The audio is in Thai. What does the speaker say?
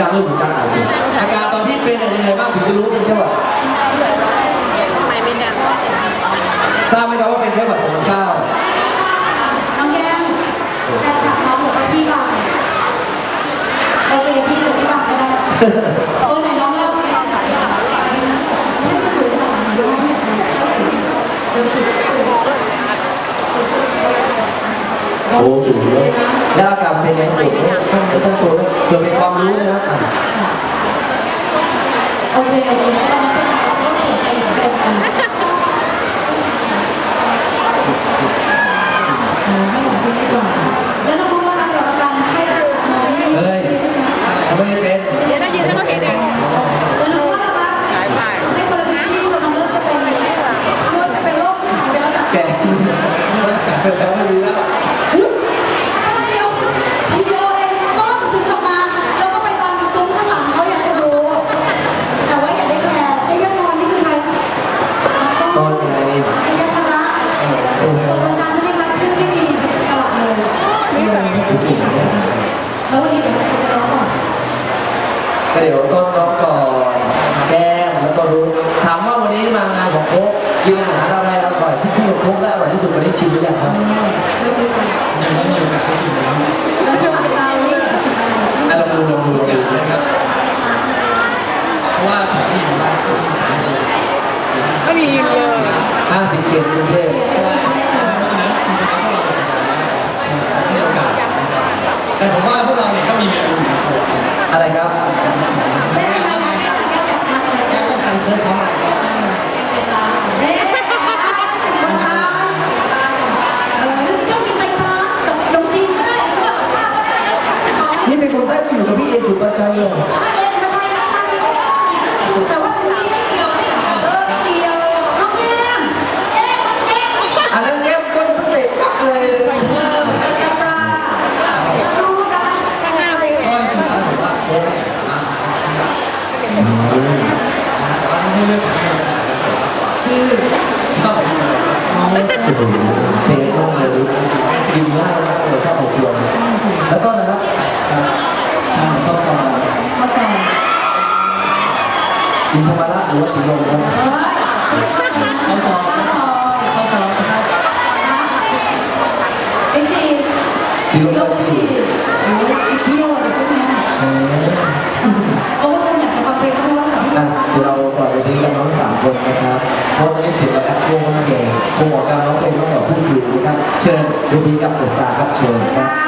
การเรื่องของการอ่านจริงอาการตอนที่เป็นอะไรยังไงบ้างถึงจะรู้เป็นแค่ว่าไม่ไม่ดังทราบไหมครับว่าเป็นแค่แบบของเก้าน้องแก้มแต่ถามน้องบอกว่าพี่ก่อนโอเคพี่หรือพี่ก่อนก็ได้เออไหนน้องเล่าให้ฟังหน่อยค่ะไม่จะถือของมันด้วยเนี่ยเออถือถือโอ้สูงเลย แล้วอาการเป็นยังไงท่านท่านตัวเพื่อเป็นความรู้นะครับ โอเคอันนี้ ยวต้นน้องก่อนแก้มแล้วก็รู้ถามว่าวันนี้มางานของโค้กกินอาหารอะไรอร่อยที่ที่ของโค้กและอร่อยที่สุดวันนี้ชิมหรือยังครับเริ่มดีกว่ายังไม่มีโอกาสได้ชิมเลยแล้วจะมาตามนี่จะกินอะไรอะลองดูลองดูลองดูนะครับเพราะว่าของที่อยู่บ้านก็มีขายอยู่ก็มีเลยห้าสิบเขตกรุงเทพ อะไรครับ คือชอบไปดูเลยเซ็งมากเลยกินง่ายมากเลยชอบไปชวนแล้วก็นะครับข้าวซอยมาแต่กินธรรมะหรือว่าสีลมครับเฮ้ยข้าวซอยข้าวซอยข้าวซอยเป็นสีสีลมโลก็กสีสีโครับเพราะตอนนี้ถึงแล้วแอปโค้งมากเลยคงบอกการร้องเพลงต้องบอกผู้อยู่นะครับ เชิญดูดีกับอุตสาร์ครับเชิญครับ